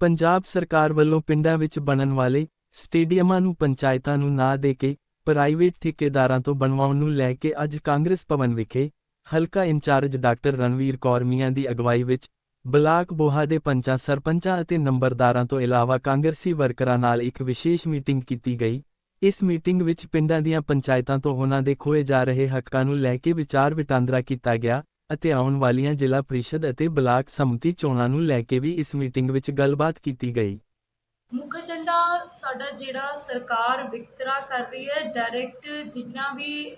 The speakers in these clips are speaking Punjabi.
ਪੰਜਾਬ ਸਰਕਾਰ ਵੱਲੋਂ ਪਿੰਡਾਂ ਵਿੱਚ ਬਣਨ ਵਾਲੇ ਸਟੇਡੀਅਮਾਂ ਨੂੰ ਪੰਚਾਇਤਾਂ ਨੂੰ ਨਾ ਦੇ ਕੇ ਪ੍ਰਾਈਵੇਟ ਠੇਕੇਦਾਰਾਂ ਤੋਂ ਬਣਵਾਉਣ ਨੂੰ ਲੈ ਕੇ ਅੱਜ ਕਾਂਗਰਸ ਭਵਨ ਵਿਖੇ ਹਲਕਾ in charge doctor Ranvir Kaur Mian ਦੀ ਅਗਵਾਈ ਵਿੱਚ ਬਲਾਕ ਬੋਹਾ ਦੇ ਪੰਚਾਂ, ਸਰਪੰਚਾਂ ਅਤੇ ਨੰਬਰਦਾਰਾਂ ਤੋਂ ਇਲਾਵਾ ਕਾਂਗਰਸੀ ਵਰਕਰਾਂ ਨਾਲ ਇੱਕ ਵਿਸ਼ੇਸ਼ ਮੀਟਿੰਗ ਕੀਤੀ ਗਈ। ਇਸ ਮੀਟਿੰਗ ਵਿੱਚ ਪਿੰਡਾਂ ਦੀਆਂ ਪੰਚਾਇਤਾਂ ਤੋਂ ਉਹਨਾਂ ਦੇ ਖੋਏ ਜਾ ਰਹੇ ਹੱਕਾਂ ਨੂੰ ਲੈ ਕੇ ਵਿਚਾਰ ਵਟਾਂਦਰਾ ਕੀਤਾ ਗਿਆ। ਅਤੇ ਆਉਣ ਵਾਲੀਆਂ ਜ਼ਿਲ੍ਹਾ ਪ੍ਰੀਸ਼ਦ ਅਤੇ ਬਲਾਕ ਸੰਮਤੀ ਚੋਣਾਂ ਨੂੰ ਲੈ ਕੇ ਵੀ ਇਸ ਮੀਟਿੰਗ ਵਿੱਚ ਗੱਲਬਾਤ ਕੀਤੀ ਗਈ। ਮੁੱਖ ਏਜੰਡਾ ਸਾਡਾ ਜਿਹੜਾ ਸਰਕਾਰ ਵਿਤਕਰਾ ਕਰ ਰਹੀ ਹੈ, ਡਾਇਰੈਕਟ ਜਿੰਨਾ ਵੀ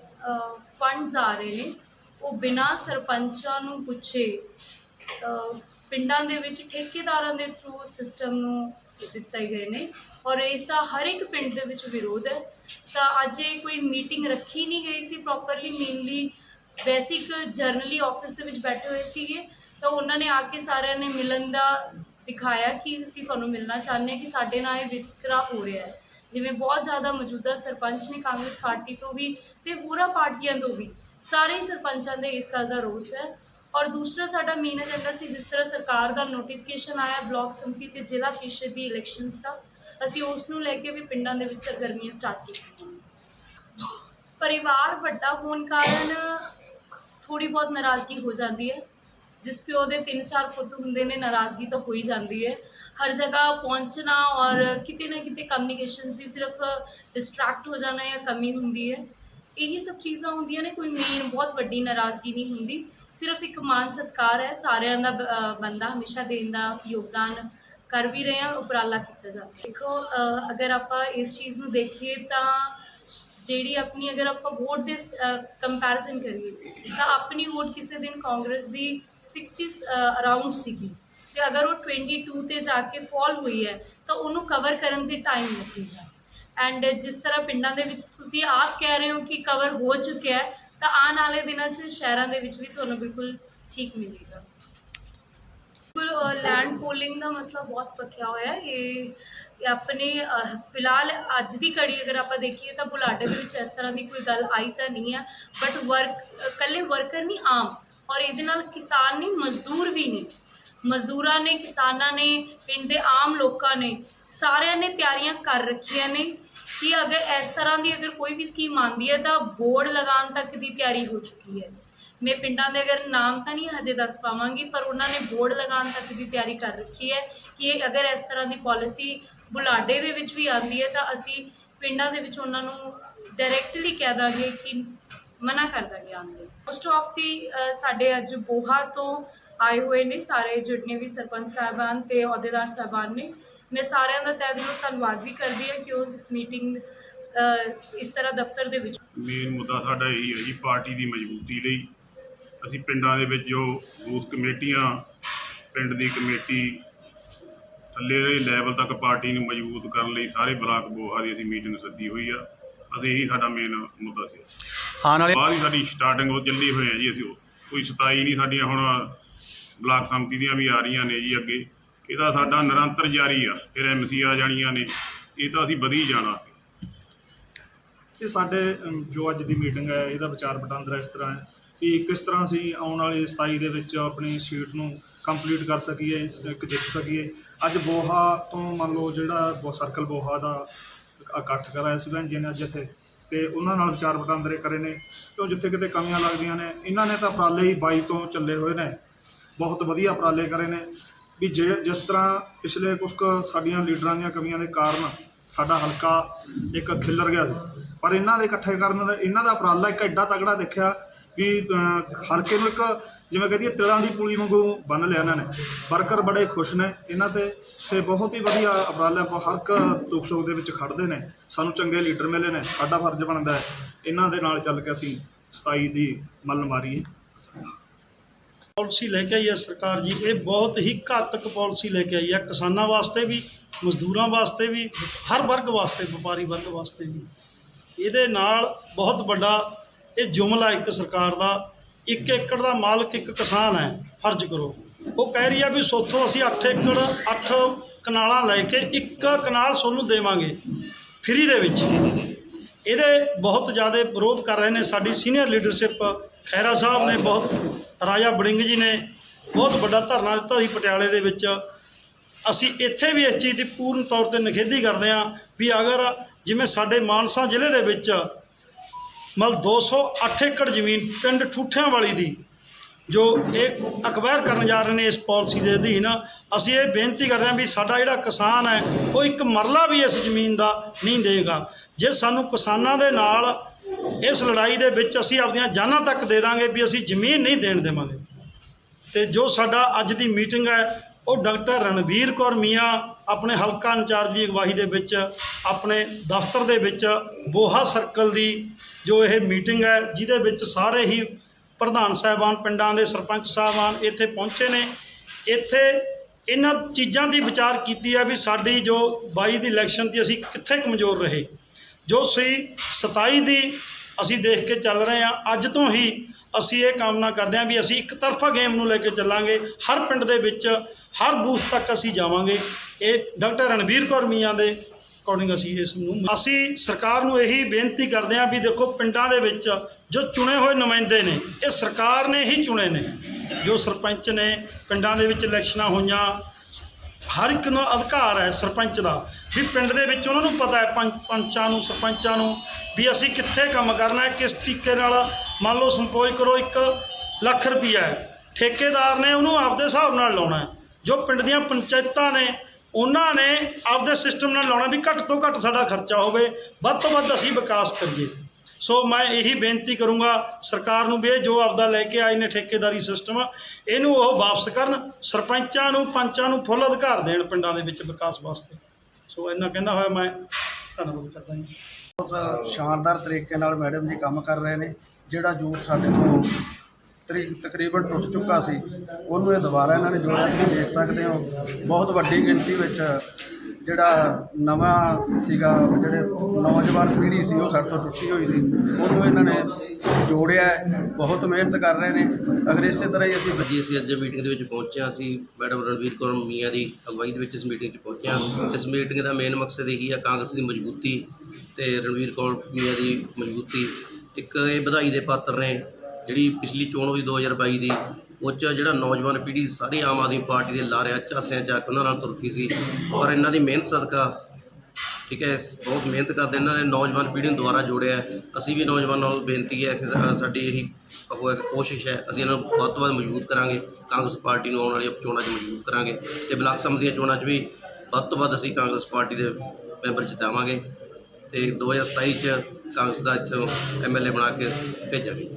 ਫੰਡਸ ਆ ਰਹੇ ਨੇ, ਉਹ ਬਿਨਾਂ ਸਰਪੰਚਾਂ ਨੂੰ ਪੁੱਛੇ ਪਿੰਡਾਂ ਦੇ ਵਿੱਚ ਠੇਕੇਦਾਰਾਂ ਦੇ ਥਰੂ ਸਿਸਟਮ ਨੂੰ ਦਿੱਤੇ ਗਏ ਨੇ ਔਰ ਇਸ ਦਾ ਹਰ ਇੱਕ ਪਿੰਡ ਦੇ ਵਿੱਚ ਵਿਰੋਧ ਹੈ। ਤਾਂ ਅੱਜ ਇਹ ਕੋਈ ਮੀਟਿੰਗ ਰੱਖੀ ਨਹੀਂ ਗਈ ਸੀ properly mainly basic generally office ਦੇ ਵਿੱਚ ਬੈਠੇ ਹੋਏ ਸੀਗੇ, ਤਾਂ ਉਹਨਾਂ ਨੇ ਆ ਕੇ ਸਾਰਿਆਂ ਨੇ ਮਿਲਣ ਦਾ ਦਿਖਾਇਆ ਕਿ ਅਸੀਂ ਤੁਹਾਨੂੰ ਮਿਲਣਾ ਚਾਹੁੰਦੇ ਹਾਂ, ਕਿ ਸਾਡੇ ਨਾਲ ਇਹ ਵਿਤਕਰਾ ਹੋ ਰਿਹਾ ਹੈ। ਜਿਵੇਂ ਬਹੁਤ ਜ਼ਿਆਦਾ ਮੌਜੂਦਾ ਸਰਪੰਚ ਨੇ ਕਾਂਗਰਸ ਪਾਰਟੀ ਤੋਂ ਵੀ ਤੇ ਹੋਰਾਂ ਪਾਰਟੀਆਂ ਤੋਂ ਵੀ, ਸਾਰੇ ਹੀ ਸਰਪੰਚਾਂ ਦੇ ਇਸ ਗੱਲ ਦਾ ਰੋਸ ਹੈ। ਔਰ ਦੂਸਰਾ ਸਾਡਾ ਮੇਨ ਏਜੰਡਾ ਸੀ, ਜਿਸ ਤਰ੍ਹਾਂ ਸਰਕਾਰ ਦਾ ਨੋਟੀਫਿਕੇਸ਼ਨ ਆਇਆ ਬਲਾਕ ਸੰਮਤੀ ਤੇ ਜ਼ਿਲ੍ਹਾ ਪ੍ਰੀਸ਼ਦ ਦੀ ਇਲੈਕਸ਼ਨਸ ਦਾ, ਅਸੀਂ ਉਸ ਨੂੰ ਲੈ ਕੇ ਵੀ ਪਿੰਡਾਂ ਦੇ ਵਿੱਚ ਸਰਗਰਮੀਆਂ ਸਟਾਰਟ ਕੀਤੀਆਂ। ਪਰਿਵਾਰ ਵੱਡਾ ਹੋਣ ਕਾਰਨ ਥੋੜੀ ਬਹੁਤ ਨਾਰਾਜ਼ਗੀ ਹੋ ਜਾਂਦੀ ਹੈ। ਜਿਸ ਪਿਓ ਦੇ ਤਿੰਨ ਚਾਰ ਪੁੱਤ ਹੁੰਦੇ ਨੇ, ਨਾਰਾਜ਼ਗੀ ਤਾਂ ਹੋ ਹੀ ਜਾਂਦੀ ਹੈ। ਹਰ ਜਗ੍ਹਾ ਪਹੁੰਚਣਾ ਔਰ ਕਿਤੇ ਨਾ ਕਿਤੇ ਕਮਿਊਨੀਕੇਸ਼ਨ ਦੀ ਸਿਰਫ ਡਿਸਟਰੈਕਟ ਹੋ ਜਾਣਾ ਜਾਂ ਕਮੀ ਹੁੰਦੀ ਹੈ। ਇਹੀ ਸਭ ਚੀਜ਼ਾਂ ਹੁੰਦੀਆਂ ਨੇ, ਕੋਈ ਮੇਨ ਬਹੁਤ ਵੱਡੀ ਨਾਰਾਜ਼ਗੀ ਨਹੀਂ ਹੁੰਦੀ। ਸਿਰਫ ਇੱਕ ਮਾਨ ਸਤਕਾਰ ਹੈ, ਸਾਰਿਆਂ ਦਾ ਬ- ਬੰਦਾ ਹਮੇਸ਼ਾ ਦੇਣ ਦਾ ਯੋਗਦਾਨ ਕਰ ਵੀ ਰਹੇ ਹਾਂ ਉਪਰਾਲਾ ਕੀਤਾ ਜਾਂਦਾ ਦੇਖੋ ਅਗਰ ਆਪਾਂ ਇਸ ਚੀਜ਼ ਨੂੰ ਦੇਖੀਏ ਤਾਂ ਜਿਹੜੀ ਆਪਣੀ ਅਗਰ ਆਪਾਂ ਵੋਟ ਦੇ ਕੰਪੈਰੀਜ਼ਨ ਕਰੀਏ, ਤਾਂ ਆਪਣੀ ਵੋਟ ਕਿਸੇ ਦਿਨ ਕਾਂਗਰਸ ਦੀ 60 ਅਰਾਊਂਡ ਸੀਗੀ। ਤੇ ਅਗਰ ਉਹ 22 ਤੇ ਜਾ ਕੇ ਫਾਲ ਹੋਈ ਹੈ, ਤਾਂ ਉਹਨੂੰ ਕਵਰ ਕਰਨ ਤੇ ਟਾਈਮ ਲੱਗੇਗਾ ਐਂਡ ਜਿਸ ਤਰ੍ਹਾਂ ਪਿੰਡਾਂ ਦੇ ਵਿੱਚ ਤੁਸੀਂ ਆਪ ਕਹਿ ਰਹੇ ਹੋ ਕਿ ਕਵਰ ਹੋ ਚੁੱਕਿਆ ਹੈ, ਤਾਂ ਆਉਣ ਵਾਲੇ ਦਿਨਾਂ 'ਚ ਸ਼ਹਿਰਾਂ ਦੇ ਵਿੱਚ ਵੀ ਤੁਹਾਨੂੰ ਬਿਲਕੁਲ ਠੀਕ ਮਿਲੇਗਾ। ਬਿਲਕੁਲ ਲੈਂਡ ਪੋਲਿੰਗ ਦਾ ਮਸਲਾ ਬਹੁਤ ਪੱਕਿਆ ਹੋਇਆ ਹੈ ਇਹ ਆਪਣੇ ਫਿਲਹਾਲ ਅੱਜ ਦੀ ਘੜੀ ਅਗਰ ਆਪਾਂ ਦੇਖੀਏ ਤਾਂ ਬੁਲਾਡੇ ਦੇ ਵਿੱਚ ਇਸ ਤਰ੍ਹਾਂ ਦੀ ਕੋਈ ਗੱਲ ਆਈ ਤਾਂ ਨਹੀਂ ਹੈ ਬਟ ਵਰਕ ਕੱਲੇ ਵਰਕਰ ਨਹੀਂ ਆਮ ਔਰ ਇਹਦੇ ਨਾਲ ਕਿਸਾਨ ਨਹੀਂ ਮਜ਼ਦੂਰ ਵੀ ਨੇ ਮਜ਼ਦੂਰਾਂ ਨੇ ਕਿਸਾਨਾਂ ਨੇ ਪਿੰਡ ਦੇ ਆਮ ਲੋਕਾਂ ਨੇ ਸਾਰਿਆਂ ਨੇ ਤਿਆਰੀਆਂ ਕਰ ਰੱਖੀਆਂ ਨੇ ਕਿ ਅਗਰ ਇਸ ਤਰ੍ਹਾਂ ਦੀ ਅਗਰ ਕੋਈ ਵੀ ਸਕੀਮ ਆਉਂਦੀ ਹੈ ਤਾਂ ਬੋਰਡ ਲਗਾਉਣ ਤੱਕ ਦੀ ਤਿਆਰੀ ਹੋ ਚੁੱਕੀ ਹੈ ਮੈਂ ਪਿੰਡਾਂ ਦੇ ਅਗਰ ਨਾਮ ਤਾਂ ਨਹੀਂ ਹਜੇ ਦੱਸ ਪਾਵਾਂਗੀ, ਪਰ ਉਹਨਾਂ ਨੇ ਬੋਰਡ ਲਗਾਉਣ ਤੱਕ ਦੀ ਤਿਆਰੀ ਕਰ ਰੱਖੀ ਹੈ ਕਿ ਇਹ ਅਗਰ ਇਸ ਤਰ੍ਹਾਂ ਦੀ ਪਾਲਿਸੀ ਬੁਲਾਡੇ ਦੇ ਵਿੱਚ ਵੀ ਆਉਂਦੀ ਹੈ ਤਾਂ ਅਸੀਂ ਪਿੰਡਾਂ ਦੇ ਵਿੱਚ ਉਹਨਾਂ ਨੂੰ ਡਾਇਰੈਕਟਲੀ ਕਹਿ ਦਾਂਗੇ ਕਿ ਮਨਾ ਕਰ ਦਾਂਗੇ ਆਉਣ ਲਈ। ਮੋਸਟ ਆਫ ਦੀ ਸਾਡੇ ਅੱਜ ਬੋਹਾ ਤੋਂ ਆਏ ਹੋਏ ਨੇ ਸਾਰੇ ਜਿੰਨੇ ਵੀ ਸਰਪੰਚ ਸਾਹਿਬਾਨ ਤੇ ਅਹੁਦੇਦਾਰ ਸਾਹਿਬਾਨ ਨੇ। ਮੈਂ ਸਾਰਿਆਂ ਦਾ ਤਹਿ ਦਿਲੋਂ ਧੰਨਵਾਦ ਵੀ ਕਰਦੀ ਹਾਂ ਕਿ ਉਸ ਇਸ ਮੀਟਿੰਗ ਇਸ ਤਰ੍ਹਾਂ ਦਫ਼ਤਰ ਦੇ ਵਿੱਚ ਮੇਨ ਮੁੱਦਾ ਸਾਡਾ ਇਹੀ ਹੈ ਜੀ, ਪਾਰਟੀ ਦੀ ਮਜ਼ਬੂਤੀ ਲਈ ਅਸੀਂ ਪਿੰਡਾਂ ਦੇ ਵਿੱਚ ਜੋ ਬੂਥ ਕਮੇਟੀਆਂ ਪਿੰਡ ਦੀ ਕਮੇਟੀ ਥੱਲੇ ਦੇ ਲੈਵਲ ਤੱਕ ਪਾਰਟੀ ਨੂੰ ਮਜ਼ਬੂਤ ਕਰਨ ਲਈ ਸਾਰੇ ਬਲਾਕ ਬੋਹਾ ਦੀ ਅਸੀਂ ਮੀਟਿੰਗ ਸੱਦੀ ਹੋਈ ਆ। ਅਸੀਂ ਇਹੀ ਸਾਡਾ ਮੇਨ ਮੁੱਦਾ ਸੀ। ਆਉਣ ਵਾਲੇ ਬਾਅਦ ਹੀ ਸਾਡੀ ਸਟਾਰਟਿੰਗ ਉਹ ਚੱਲੀ ਹੋਏ ਆ ਜੀ ਅਸੀਂ ਕੋਈ 27 ਨਹੀਂ ਸਾਡੀਆਂ ਹੁਣ ਬਲਾਕ ਸੰਮਤੀ ਦੀਆਂ ਵੀ ਆ ਰਹੀਆਂ ਨੇ ਜੀ ਅੱਗੇ। ਇਹਦਾ ਸਾਡਾ ਨਿਰੰਤਰ ਜਾਰੀ ਆ। ਫਿਰ ਐਮਸੀ ਆ ਜਾਣੀਆਂ ਨੇ। ਇਹ ਤਾਂ ਅਸੀਂ ਵਧੀ ਜਾਣਾ। ਇਹ ਸਾਡੇ ਅਮ, ਜੋ ਅੱਜ ਦੀ ਮੀਟਿੰਗ ਹੈ ਇਹਦਾ ਵਿਚਾਰ ਵਟਾਂਦਰਾ ਇਸ ਤਰ੍ਹਾਂ ਹੈ। ਕਿ ਕਿਸ ਤਰ੍ਹਾਂ ਅਸੀਂ ਆਉਣ ਵਾਲੇ 27 ਦੇ ਵਿੱਚ ਆਪਣੀ ਸੀਟ ਨੂੰ ਕੰਪਲੀਟ ਕਰ ਸਕੀਏ, ਇਸ- ਇੱਕ ਜਿੱਤ ਸਕੀਏ। ਅੱਜ ਬੋਹਾ ਤੋਂ ਮੰਨ ਲਓ ਜਿਹੜਾ ਬੋ ਸਰਕਲ ਬੋਹਾ ਦਾ ਇਕੱਠ ਕਰਾਇਆ ਸੀ ਭੈਣ ਜੀ ਨੇ ਅੱਜ ਇੱਥੇ। ਤੇ ਉਹਨਾਂ ਨਾਲ ਵਿਚਾਰ ਵਟਾਂਦਰੇ ਕਰੇ ਨੇ। ਤੇ ਜਿੱਥੇ ਕਿਤੇ ਕਮੀਆਂ ਲੱਗਦੀਆਂ ਨੇ, ਇਹਨਾਂ ਨੇ ਤਾਂ ਉਪਰਾਲੇ ਹੀ 22 ਤੋਂ ਚੱਲੇ ਹੋਏ ਨੇ। ਬਹੁਤ ਵਧੀਆ ਉਪਰਾਲੇ ਕਰੇ ਨੇ। ਵੀ ਜਿਹੜੇ ਜਿਸ ਤਰ੍ਹਾਂ ਪਿਛਲੇ ਕੁਝ ਕੁ ਸਾਡੀਆਂ ਲੀਡਰਾਂ ਦੀਆਂ ਕਮੀਆਂ ਦੇ ਕਾਰਨ ਸਾਡਾ ਹਲਕਾ ਇੱਕ ਖਿੱਲਰ ਗਿਆ ਸੀ। ਪਰ ਇਹਨਾਂ ਦੇ ਇਕੱਠੇ ਕਰਨ ਦਾ, ਇਹਨਾਂ ਦਾ ਉਪਰਾਲਾ ਇੱਕ ਐਡਾ ਤਗੜਾ ਦੇਖਿਆ ਵੀ ਅਹ, ਹਲਕੇ ਨੂੰ ਇੱਕ ਜਿਵੇਂ ਕਹਦੀਏ ਤਿਲਾਂ ਦੀ ਪੁਲੀ ਵਾਂਗੂ ਬੰਨ ਲਿਆ ਇਹਨਾਂ ਨੇ। ਵਰਕਰ ਬੜੇ ਖੁਸ਼ ਨੇ ਇਹਨਾਂ ਤੇ ਤੇ ਬਹੁਤ ਹੀ ਵਧੀਆ ਉਪਰਾਲਾ ਹਰ ਇੱਕ ਦੁੱਖ ਸੁੱਖ ਦੇ ਵਿੱਚ ਖੜਦੇ ਨੇ। ਸਾਨੂੰ ਚੰਗੇ ਲੀਡਰ ਮਿਲੇ ਨੇ ਸਾਡਾ ਫਰਜ਼ ਬਣਦਾ ਹੈ। ਇਹਨਾਂ ਦੇ ਨਾਲ ਚੱਲ ਕੇ ਅਸੀਂ 27 ਦੀ ਮੱਲ ਮਾਰੀਏ ਪਾਲਿਸੀ ਲੈ ਕੇ ਆਈ ਹੈ ਸਰਕਾਰ ਜੀ। ਇਹ ਬਹੁਤ ਹੀ ਘਾਤਕ ਪਾਲਿਸੀ ਲੈ ਕੇ ਆਈ ਹੈ। ਕਿਸਾਨਾਂ ਵਾਸਤੇ ਵੀ ਮਜ਼ਦੂਰਾਂ ਵਾਸਤੇ ਵੀ ਹਰ ਵਰਗ ਵਾਸਤੇ ਵਪਾਰੀ ਵਰਗ ਵਾਸਤੇ ਵੀ। ਇਹਦੇ ਨਾਲ ਬਹੁਤ ਵੱਡਾ ਇਹ ਜੁਮਲਾ ਇੱਕ ਸਰਕਾਰ ਦਾ, ਇੱਕ ਏਕੜ ਦਾ ਮਾਲਕ, ਇੱਕ ਕਿਸਾਨ ਹੈ, ਫਰਜ਼ ਕਰੋ। ਉਹ ਕਹਿ ਰਹੀ ਆ ਵੀ ਸੋਥੋਂ ਅਸੀਂ 8 ਏਕੜ 8 ਕਨਾਲਾਂ ਲੈ ਕੇ ਇੱਕ ਕਨਾਲ ਤੁਹਾਨੂੰ ਦੇਵਾਂਗੇ, ਫ੍ਰੀ ਦੇ ਵਿੱਚ। ਇਹਦੇ ਬਹੁਤ ਜ਼ਿਆਦਾ ਵਿਰੋਧ ਕਰ ਰਹੇ ਨੇ ਸਾਡੀ ਸੀਨੀਅਰ ਲੀਡਰਸ਼ਿਪ ਖੈਰਾ ਸਾਹਿਬ ਨੇ ਬਹੁਤ, ਰਾਜਾ ਬੜਿੰਗ ਜੀ ਨੇ ਬਹੁਤ ਵੱਡਾ ਧਰਨਾ ਦਿੱਤਾ ਸੀ ਪਟਿਆਲੇ ਦੇ ਵਿੱਚ। ਅਸੀਂ ਇੱਥੇ ਵੀ ਇਸ ਚੀਜ਼ ਦੀ ਪੂਰਨ ਤੌਰ ਤੇ ਨਿਖੇਧੀ ਕਰਦੇ ਹਾਂ ਵੀ ਅਗਰ ਜਿਵੇਂ ਸਾਡੇ ਮਾਨਸਾ ਜ਼ਿਲ੍ਹੇ ਦੇ ਵਿੱਚ ਮਲ 208 ਏਕੜ ਜ਼ਮੀਨ ਪਿੰਡ ਠੂਠਿਆਂ ਵਾਲੀ ਦੀ, ਜੋ ਇਹ ਅਕਵਾਇਰ ਕਰਨ ਜਾ ਰਹੇ ਨੇ ਇਸ ਪਾਲਿਸੀ ਦੇ ਅਧੀਨ, ਅਸੀਂ ਇਹ ਬੇਨਤੀ ਕਰਦੇ ਹਾਂ ਵੀ ਸਾਡਾ ਜਿਹੜਾ ਕਿਸਾਨ ਹੈ, ਉਹ ਇੱਕ ਮਰਲਾ ਵੀ ਇਸ ਜ਼ਮੀਨ ਦਾ ਨਹੀਂ ਦੇਗਾ ਜੇ ਸਾਨੂੰ ਕਿਸਾਨਾਂ ਦੇ ਨਾਲ ਇਸ ਲੜਾਈ ਦੇ ਵਿੱਚ ਅਸੀਂ ਆਪਣੀਆਂ ਜਾਨਾਂ ਤੱਕ ਦੇ ਦਾਂਗੇ ਵੀ ਅਸੀਂ ਜ਼ਮੀਨ ਨਹੀਂ ਦੇਣ ਦੇਵਾਂਗੇ। ਤੇ ਜੋ ਸਾਡਾ ਅੱਜ ਦੀ ਮੀਟਿੰਗ ਹੈ ਉਹ ਡਾਕਟਰ ਰਣਵੀਰ ਕੌਰ ਮੀਆਂ ਆਪਣੇ ਹਲਕਾ ਇੰਚਾਰਜ ਦੀ ਅਗਵਾਈ ਦੇ ਵਿੱਚ, ਆਪਣੇ ਦਫ਼ਤਰ ਦੇ ਵਿੱਚ ਬੋਹਾ ਸਰਕਲ ਦੀ ਜੋ ਇਹ ਮੀਟਿੰਗ ਹੈ, ਜਿਹਦੇ ਵਿੱਚ ਸਾਰੇ ਹੀ ਪ੍ਰਧਾਨ ਸਾਹਿਬਾਨ, ਪਿੰਡਾਂ ਦੇ ਸਰਪੰਚ ਸਾਹਿਬਾਨ ਇੱਥੇ ਪਹੁੰਚੇ ਨੇ। ਇੱਥੇ ਇਹਨਾਂ ਚੀਜ਼ਾਂ ਦੀ ਵਿਚਾਰ ਕੀਤੀ ਹੈ ਵੀ ਸਾਡੀ ਜੋ 22 ਦੀ ਇਲੈਕਸ਼ਨ ਤੇ ਅਸੀਂ ਕਿੱਥੇ ਕਮਜ਼ੋਰ ਰਹੇ। ਜੋ ਸੀ 27 ਦੀ ਅਸੀਂ ਦੇਖ ਕੇ ਚੱਲ ਰਹੇ ਹਾਂ। ਅੱਜ ਤੋਂ ਹੀ ਅਸੀਂ ਇਹ ਕਾਮਨਾ ਕਰਦੇ ਹਾਂ ਵੀ ਅਸੀਂ ਇੱਕ ਤਰਫਾ ਗੇਮ ਨੂੰ ਲੈ ਕੇ ਚੱਲਾਂਗੇ, ਹਰ ਪਿੰਡ ਦੇ ਵਿੱਚ, ਹਰ ਬੂਥ ਤੱਕ ਅਸੀਂ ਜਾਵਾਂਗੇ। ਇਹ ਡਾਕਟਰ ਰਣਵੀਰ ਕੌਰ ਮੀਆਂ ਦੇ ਅਕੋਰਡਿੰਗ ਅਸੀਂ ਇਸ ਨੂੰ ਅਸੀਂ ਸਰਕਾਰ ਨੂੰ ਇਹੀ ਬੇਨਤੀ ਕਰਦੇ ਹਾਂ ਵੀ ਦੇਖੋ ਪਿੰਡਾਂ ਦੇ ਵਿੱਚ ਜੋ ਚੁਣੇ ਹੋਏ ਨੁਮਾਇੰਦੇ ਨੇ, ਇਹ ਸਰਕਾਰ ਨੇ ਹੀ ਚੁਣੇ ਨੇ। ਜੋ ਸਰਪੰਚ ਨੇ, ਪਿੰਡਾਂ ਦੇ ਵਿੱਚ ਇਲੈਕਸ਼ਨਾਂ ਹੋਈਆਂ ਹਰ ਇੱਕ ਨੂੰ ਅਧਿਕਾਰ ਹੈ ਸਰਪੰਚ ਦਾ। ਵੀ ਪਿੰਡ ਦੇ ਵਿੱਚ ਉਹਨਾਂ ਨੂੰ ਪਤਾ ਹੈ ਪੰਚ ਪੰਚਾਂ ਨੂੰ, ਸਰਪੰਚਾਂ ਨੂੰ ਵੀ ਅਸੀਂ ਕਿੱਥੇ ਕੰਮ ਕਰਨਾ ਹੈ, ਕਿਸ ਤਰੀਕੇ ਨਾਲ ਮੰਨ ਲਓ ਸੰਪੋਜ ਕਰੋ 1 ਲੱਖ ਰੁਪਈਆ ਹੈ। ਠੇਕੇਦਾਰ ਨੇ ਉਹਨੂੰ ਆਪਦੇ ਹਿਸਾਬ ਨਾਲ ਲਾਉਣਾ ਹੈ। ਜੋ ਪਿੰਡ ਦੀਆਂ ਪੰਚਾਇਤਾਂ ਨੇ, ਉਹਨਾਂ ਨੇ ਆਪਦੇ ਸਿਸਟਮ ਨਾਲ ਲਾਉਣਾ ਵੀ ਘੱਟ ਤੋਂ ਘੱਟ ਸਾਡਾ ਖਰਚਾ ਹੋਵੇ, ਵੱਧ ਤੋਂ ਵੱਧ ਅਸੀਂ ਵਿਕਾਸ ਕਰੀਏ। ਸੋ ਮੈਂ ਇਹੀ ਬੇਨਤੀ ਕਰੂੰਗਾ ਸਰਕਾਰ ਨੂੰ ਵੀ ਇਹ ਜੋ ਆਪਦਾ ਲੈ ਕੇ ਆਏ ਨੇ ਠੇਕੇਦਾਰੀ ਸਿਸਟਮ, ਇਹਨੂੰ ਉਹ ਵਾਪਸ ਕਰਨ, ਸਰਪੰਚਾਂ ਨੂੰ, ਪੰਚਾਂ ਨੂੰ ਫੁੱਲ ਅਧਿਕਾਰ ਦੇਣ ਪਿੰਡਾਂ ਦੇ ਵਿੱਚ ਵਿਕਾਸ ਵਾਸਤੇ। ਸੋ ਇੰਨਾ ਕਹਿੰਦਾ ਹੋਇਆ ਮੈਂ ਧੰਨਵਾਦ ਕਰਦਾ ਜੀ। ਬਹੁਤ ਸ਼ਾਨਦਾਰ ਤਰੀਕੇ ਨਾਲ ਮੈਡਮ ਜੀ ਕੰਮ ਕਰ ਰਹੇ ਨੇ, ਜਿਹੜਾ ਜੂਥ ਸਾਡੇ ਤੋਂ ਤਰੀ- ਤਕਰੀਬਨ ਟੁੱਟ ਚੁੱਕਾ ਸੀ, ਉਹਨੂੰ ਇਹ ਦੁਬਾਰਾ ਇਹਨਾਂ ਨੇ ਜੋੜਿਆ, ਤੁਸੀਂ ਦੇਖ ਸਕਦੇ ਹੋ, ਬਹੁਤ ਵੱਡੀ ਗਿਣਤੀ ਵਿੱਚ ਜਿਹੜਾ ਨਵਾਂ ਸੀਗਾ, ਜਿਹੜੇ ਨੌਜਵਾਨ ਪੀੜ੍ਹੀ ਸੀ, ਉਹ ਸਾਡੇ ਤੋਂ ਟੁੱਟੀ ਹੋਈ ਸੀ। ਉਹਨੂੰ ਇਹਨਾਂ ਨੇ ਜੋੜਿਆ ਹੈ। ਬਹੁਤ ਮਿਹਨਤ ਕਰ ਰਹੇ ਨੇ। ਅਗਰ ਇਸੇ ਤਰ੍ਹਾਂ ਹੀ ਅਸੀਂ ਜੀ ਅਸੀਂ ਅੱਜ ਮੀਟਿੰਗ ਦੇ ਵਿੱਚ ਪਹੁੰਚੇ ਹਾਂ। ਅਸੀਂ ਮੈਡਮ ਰਣਵੀਰ ਕੌਰ ਮੀਆਂ ਦੀ ਅਗਵਾਈ ਦੇ ਵਿੱਚ ਇਸ ਮੀਟਿੰਗ 'ਚ ਪਹੁੰਚੇ ਹਾਂ। ਇਸ ਮੀਟਿੰਗ ਦਾ ਮੇਨ ਮਕਸਦ ਇਹੀ ਹੈ ਕਾਂਗਰਸ ਦੀ ਮਜ਼ਬੂਤੀ ਤੇ ਰਣਵੀਰ ਕੌਰ ਮੀਆਂ ਦੀ ਮਜ਼ਬੂਤੀ। ਇੱਕ ਇਹ ਵਧਾਈ ਦੇ ਪਾਤਰ ਨੇ, ਜਿਹੜੀ ਪਿਛਲੀ ਚੋਣ ਹੋਈ 2022 ਦੀ ਉਹ 'ਚ ਜਿਹੜਾ ਨੌਜਵਾਨ ਪੀੜ੍ਹੀ ਸਾਰੀ ਆਮ ਆਦਮੀ ਪਾਰਟੀ ਦੇ ਲਾਰਿਆਂ ਝਾਸਿਆਂ ਚੱਕ ਕੇ ਉਹਨਾਂ ਨਾਲ ਤੁਰ ਪਈ ਸੀ। ਔਰ ਇਹਨਾਂ ਦੀ ਮਿਹਨਤ ਸਦਕਾ, ਠੀਕ ਹੈ, ਬਹੁਤ ਮਿਹਨਤ ਕਰਦੇ ਇਹਨਾਂ ਨੇ, ਨੌਜਵਾਨ ਪੀੜ੍ਹੀ ਨੂੰ ਦੁਬਾਰਾ ਜੋੜਿਆ। ਅਸੀਂ ਵੀ ਨੌਜਵਾਨਾਂ ਨੂੰ ਬੇਨਤੀ ਹੈ ਕਿ ਸਾਡੀ ਇਹੀ ਕੋਸ਼ਿਸ਼ ਹੈ, ਅਸੀਂ ਇਹਨਾਂ ਨੂੰ ਵੱਧ ਤੋਂ ਵੱਧ ਮਜ਼ਬੂਤ ਕਰਾਂਗੇ। ਕਾਂਗਰਸ ਪਾਰਟੀ ਨੂੰ ਆਉਣ ਵਾਲੀਆਂ ਚੋਣਾਂ 'ਚ ਮਜ਼ਬੂਤ ਕਰਾਂਗੇ ਤੇ ਬਲਾਕ ਸਮਿਤੀ ਦੀਆਂ ਚੋਣਾਂ 'ਚ ਵੀ ਵੱਧ ਤੋਂ ਵੱਧ ਅਸੀਂ ਕਾਂਗਰਸ ਪਾਰਟੀ ਦੇ ਮੈਂਬਰ ਜਿਤਾਵਾਂਗੇ ਤੇ 2027 'ਚ ਕਾਂਗਰਸ ਦਾ ਇੱਥੋਂ ਐਮਐਲਏ ਬਣਾ ਕੇ ਭੇਜਾਂਗੇ।